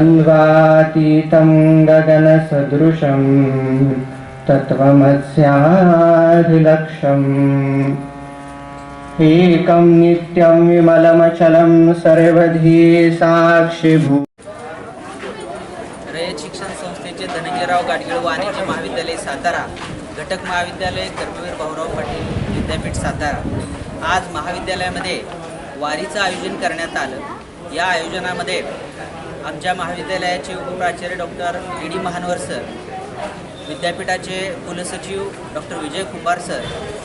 अल्वातीतं गगनसदृशं तत्त्वमस्याधिलक्ष्यम् एकं नित्यं विमलमचलं सर्वधी साक्षिभू रयत शिक्षण संस्थेचे धनंजयराव गाडगीळ वाणिज्य महाविद्यालय सातारा घटक महाविद्यालय कर्मवीर भाऊराव पाटील विद्यापीठ सातारा. आज महाविद्यालयामध्ये वारीचं आयोजन करण्यात आलं. या आयोजनामध्ये आमच्या महाविद्यालयाचे उपप्राचार्य doctor A D Mahanavar sir विद्यापीठाचे कुलसचिव डॉक्टर विजय कुंभार सर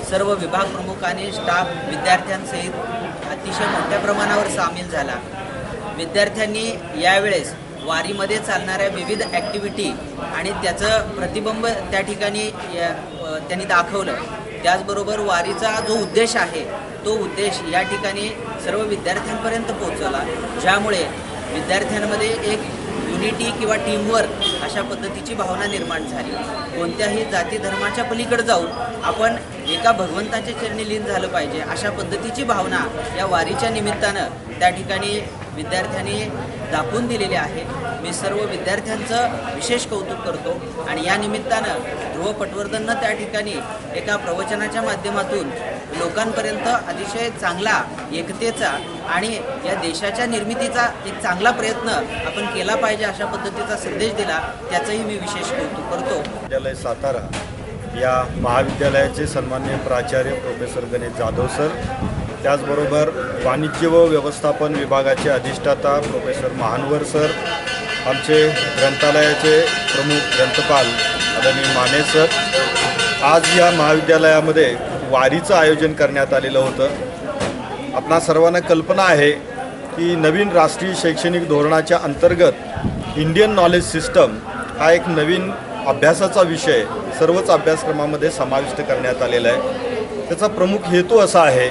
सर्व विभाग प्रमुख आणि स्टाफ विद्यार्थ्यांसहित अतिशय मोठ्या प्रमाणावर सामील झाला. विद्यार्थ्यांनी यावेळेस वारीमध्ये चालणाऱ्या विविध ॲक्टिव्हिटी आणि त्याचं प्रतिबिंब त्या ठिकाणी त्यांनी दाखवलं. त्याचबरोबर वारीचा जो उद्देश आहे तो उद्देश या ठिकाणी सर्व विद्यार्थ्यांपर्यंत पोहोचवला. ज्यामुळे विद्यार्थ्यांमध्ये एक युनिटी किंवा टीमवर्क अशा पद्धतीची भावना निर्माण झाली. कोणत्याही जाती धर्माच्या पलीकडे जाऊन आपण एका भगवंताच्या चरणी लीन झालं पाहिजे अशा पद्धतीची भावना या वारीच्या निमित्तानं त्या ठिकाणी विद्यार्थ्यांनी दाखवून दिलेले आहे. मी सर्व विद्यार्थ्यांचं विशेष कौतुक करतो आणि या निमित्तानं ध्रुव पटवर्धननं त्या ठिकाणी एका प्रवचनाच्या माध्यमातून लोकांपर्यंत अतिशय चांगला एकतेचा आणि या देशाच्या निर्मितीचा एक चांगला प्रयत्न आपण केला पाहिजे अशा पद्धतीचा संदेश दिला त्याचंही मी विशेष कौतुक करतो. विद्यालय सातारा या महाविद्यालयाचे सन्मान्य प्राचार्य प्रोफेसर गणेश जाधव सर त्याचबरोबर वाणिज्य व व्यवस्थापन विभागाचे अधिष्ठाता प्रोफेसर महानवर सर आमचे ग्रंथालयाचे प्रमुख ग्रंथपाल आदरणीय माने सर. आज या महाविद्यालयामध्ये वारीचं आयोजन करण्यात आलेलं होतं. आपणा सर्वांना कल्पना आहे की नवीन राष्ट्रीय शैक्षणिक धोरणाच्या अंतर्गत इंडियन नॉलेज सिस्टम हा एक नवीन अभ्यासाचा विषय सर्वच अभ्यासक्रमामध्ये समाविष्ट करण्यात आलेला आहे. त्याचा प्रमुख हेतू असा आहे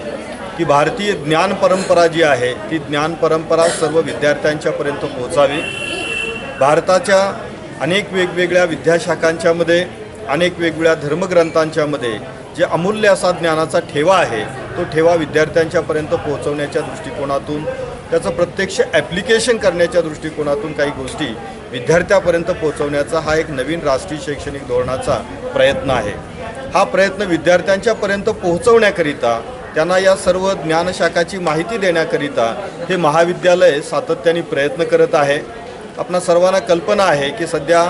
की भारतीय ज्ञान परंपरा जी आहे ती ज्ञान परंपरा सर्व विद्यार्थ्यांच्यापर्यंत पोहोचावी. भारताच्या अनेक वेगवेगळ्या विद्याशाखांच्यामध्ये अनेक वेगवेगळ्या धर्मग्रंथांच्यामध्ये जे अमूल्य असा ज्ञानाचा ठेवा आहे तो ठेवा विद्यार्थ्यांच्यापर्यंत पोहोचवण्याच्या दृष्टिकोनातून त्याचं प्रत्यक्ष ॲप्लिकेशन करण्याच्या दृष्टिकोनातून काही गोष्टी विद्यार्थ्यापर्यंत पोहोचवण्याचा हा एक नवीन राष्ट्रीय शैक्षणिक धोरणाचा प्रयत्न आहे. हा प्रयत्न विद्यार्थ्यांच्यापर्यंत पोहोचवण्याकरिता त्यांना या सर्व ज्ञानशाखाची माहिती देण्याकरिता हे महाविद्यालय सातत्याने प्रयत्न करत आहे. आपणा सर्वांना कल्पना आहे की सध्या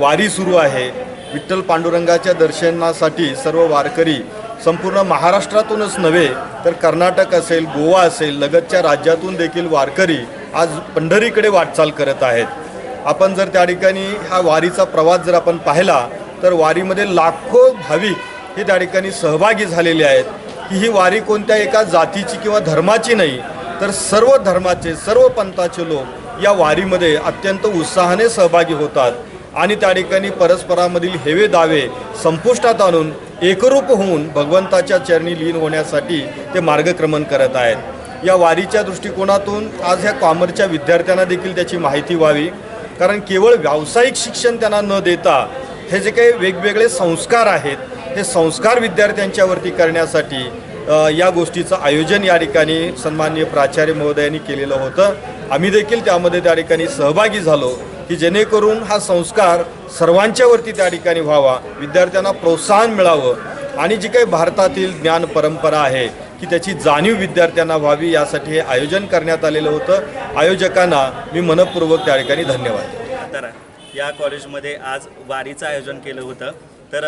वारी सुरू आहे. विठ्ठल पांडुरंगाच्या दर्शनासाठी सर्व वारकरी संपूर्ण महाराष्ट्रातूनच नव्हे तर कर्नाटक असेल गोवा असेल लगतच्या राज्यातून देखील वारकरी आज पंढरीकडे वाटचाल करत आहेत. आपण जर त्या ठिकाणी हा वारीचा प्रवास जर आपण पाहिला तर वारीमध्ये लाखो भाविक हे त्या ठिकाणी सहभागी झालेले आहेत. की ही वारी कोणत्या एका जातीची किंवा धर्माची नाही तर सर्व धर्माचे सर्व पंथाचे लोक या वारीमध्ये अत्यंत उत्साहाने सहभागी होतात. आणि त्या ठिकाणी परस्परामधील हेवे दावे संपुष्टात आणून एकरूप होऊन भगवंताच्या चरणी लीन होण्यासाठी ते मार्गक्रमण करत आहेत. या वारीच्या दृष्टिकोनातून आज ह्या कॉमर्सच्या विद्यार्थ्यांना देखील त्याची माहिती व्हावी. कारण केवळ व्यावसायिक शिक्षण त्यांना न देता हे जे काही वेगवेगळे संस्कार आहेत हे संस्कार विद्यार्थ्यांच्यावरती करण्यासाठी या गोष्टीचं आयोजन या ठिकाणी सन्माननीय प्राचार्य महोदयांनी केलेलं होतं. आम्ही देखील त्यामध्ये त्या ठिकाणी सहभागी झालो की जेणेकरून हा संस्कार सर्वांच्यावरती त्या ठिकाणी व्हावा विद्यार्थ्यांना प्रोत्साहन मिळावं आणि जी काही भारतातील ज्ञान परंपरा आहे की त्याची जाणीव विद्यार्थ्यांना व्हावी यासाठी हे आयोजन करण्यात आलेलं होतं. आयोजकांना मी मनपूर्वक त्या ठिकाणी धन्यवाद तर या कॉलेजमध्ये आज वारीचं आयोजन केलं होतं. तर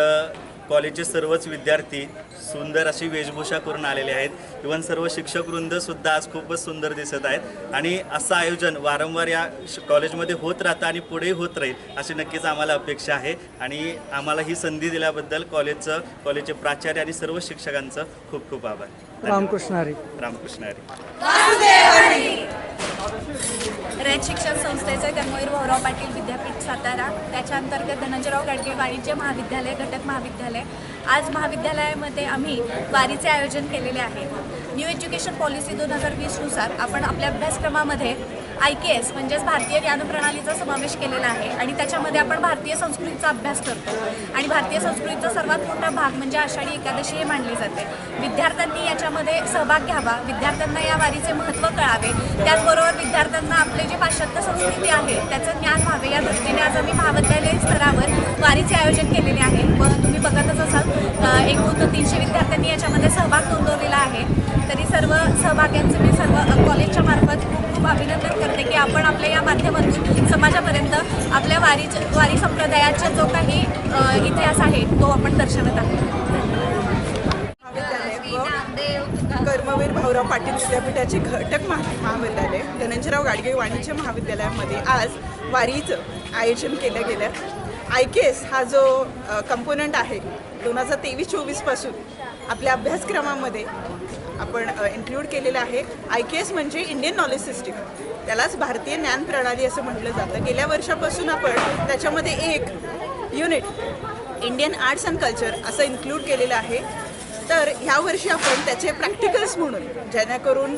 कॉलेजचे सर्वच विद्यार्थी सुंदर अशी वेशभूषा करून आलेले आहेत. इवन सर्व शिक्षकवृंद सुद्धा आज खूपच सुंदर दिसत आहेत. आणि असं आयोजन वारंवार या कॉलेजमध्ये होत राहतं आणि पुढेही होत राहील अशी नक्कीच आम्हाला अपेक्षा आहे. आणि आम्हाला ही संधी दिल्याबद्दल कॉलेजचं कॉलेजचे प्राचार्य आणि सर्व शिक्षकांचं खूप खूप आभार. रामकृष्ण हरी. रामकृष्ण हरी. रयत शिक्षण संस्थेचे कर्मवीर भाऊराव पाटील विद्यापीठ सातारा. त्याच्या अंतर्गत धनंजयराव गाडगे वाणिज्य महाविद्यालय घटक महाविद्यालय. आज महाविद्यालयामध्ये आम्ही वारीचे आयोजन केलेले आहे. न्यू एज्युकेशन पॉलिसी दोन हजार वीसनुसार आपण आपल्या अभ्यासक्रमामध्ये आय के एस म्हणजेच भारतीय ज्ञानप्रणालीचा समावेश केलेला आहे आणि त्याच्यामध्ये आपण भारतीय संस्कृतीचा अभ्यास करतो. आणि भारतीय संस्कृतीचा सर्वात मोठा भाग म्हणजे आषाढी एकादशी हे मानली जाते. विद्यार्थ्यांनी याच्यामध्ये सहभाग घ्यावा विद्यार्थ्यांना या वारीचे महत्त्व कळावे. त्याचबरोबर विद्यार्थ्यांना आपले जे पाश्चात्य संस्कृती आहे त्याचं ज्ञान व्हावे. या दृष्टीने आज आम्ही महाविद्यालय स्तरावर वारीचे आयोजन केलेले आहे. व तुम्ही बघतच असाल एकूण तीनशे विद्यार्थ्यांनी याच्यामध्ये सहभाग नोंदवलेला आहे. तरी सर्व सहभाग्यांचे मी सर्व कॉलेजच्या आपण आपल्या या माध्यमातून समाजापर्यंत आपल्या वारीच्या वारी संप्रदायाचा जो काही इतिहास आहे तो आपण दर्शवत आहोत. महाविद्यालय कर्मवीर भाऊराव पाटील विद्यापीठाचे घटक महा महाविद्यालय धनंजयराव गाडगे वाणिज्य महाविद्यालयामध्ये आज वारीचं आयोजन केलं गेलं. आय के एस हा जो कंपोनंट आहे दोन हजार तेवीस चोवीसपासून आपल्या अभ्यासक्रमामध्ये आपण इन्क्लूड केलेलं आहे. आय के एस म्हणजे इंडियन नॉलेज सिस्टीम त्यालाच भारतीय ज्ञान प्रणाली असं म्हटलं जातं. गेल्या वर्षापासून आपण त्याच्यामध्ये एक unit Indian arts and culture असं इन्क्लूड केलेलं आहे. तर ह्या वर्षी आपण त्याचे प्रॅक्टिकल्स म्हणून जेणेकरून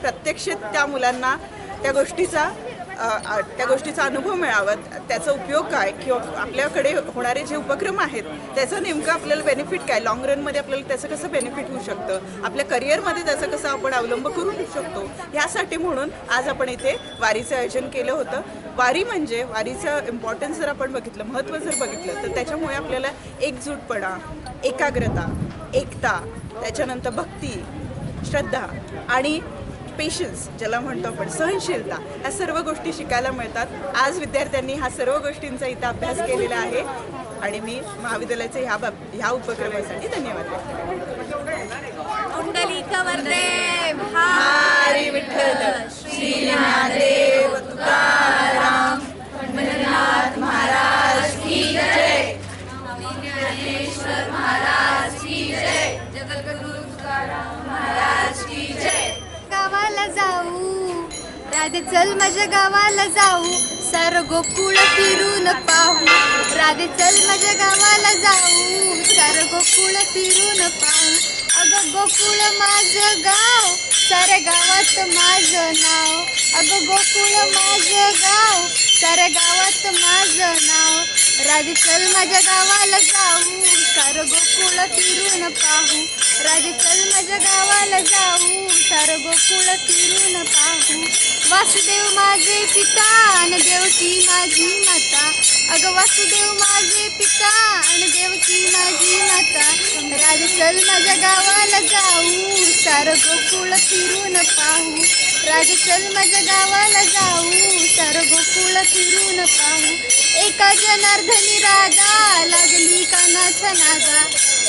प्रत्यक्ष त्या मुलांना त्या गोष्टीचा त्या गोष्टीचा अनुभव मिळावा. त्याचा उपयोग काय? किंवा आपल्याकडे होणारे जे उपक्रम आहेत त्याचं नेमकं आपल्याला बेनिफिट काय? लाँग रनमध्ये आपल्याला त्याचं कसं बेनिफिट होऊ शकतं? आपल्या करिअरमध्ये त्याचं कसं आपण अवलंब करू शकतो? ह्यासाठी म्हणून आज आपण इथे वारीचं आयोजन केलं होतं. वारी म्हणजे वारीचं इम्पॉर्टन्स जर आपण बघितलं महत्त्व जर बघितलं तर त्याच्यामुळे आपल्याला एकजूटपणा एकाग्रता एकता त्याच्यानंतर भक्ती श्रद्धा आणि पेशन्स ज्याला म्हणतो आपण सहनशीलता या सर्व गोष्टी शिकायला मिळतात. आज विद्यार्थ्यांनी ह्या सर्व गोष्टींचा इथं अभ्यास केलेला आहे. आणि मी महाविद्यालयाचे ह्या बाब ह्या उपक्रमासाठी धन्यवाद व्यक्त राधे चल माझ्या गावाला जाऊ. सर गोकुळ फिरून पाहू. राधे चल माझ्या गावाला जाऊ. सर गोकुळ फिरून पाहू. अगं गोकुळ माझं गाव साऱ्या गावात माझं नाव. अगं गोकुळ माझं गाव साऱ्या गावात माझं नाव. राधे चल माझ्या गावाला जाऊ. सार गोकुळ फिरून पाहू. राधे चल माझ्या गावाला जाऊ सार गोकुळ फिरून पाहू. वासुदेव माझे पिता आणि देवकी माझी माता. अगं वासुदेव माझे पिता आणि देवकी माझी माता. राधे चल माझ्या गावाला जाऊ सार गोकुळ फिरून पाहू. राज चल माझ्या गावाला जाऊ. सार गोकुळ फिरून पाहू. एका जनार्दनी राधा लागली कानाच्या नादा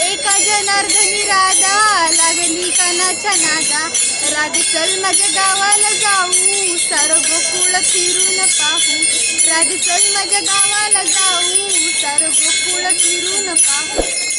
एका जनार्दनी राधा लागली कानाच्या नादा राज चल माझ्या गावाला जाऊ. सार गोकुळ फिरून पाहू. राधे चल माझ्या गावाला जाऊ. सार गोकुळ फिरून पाहू.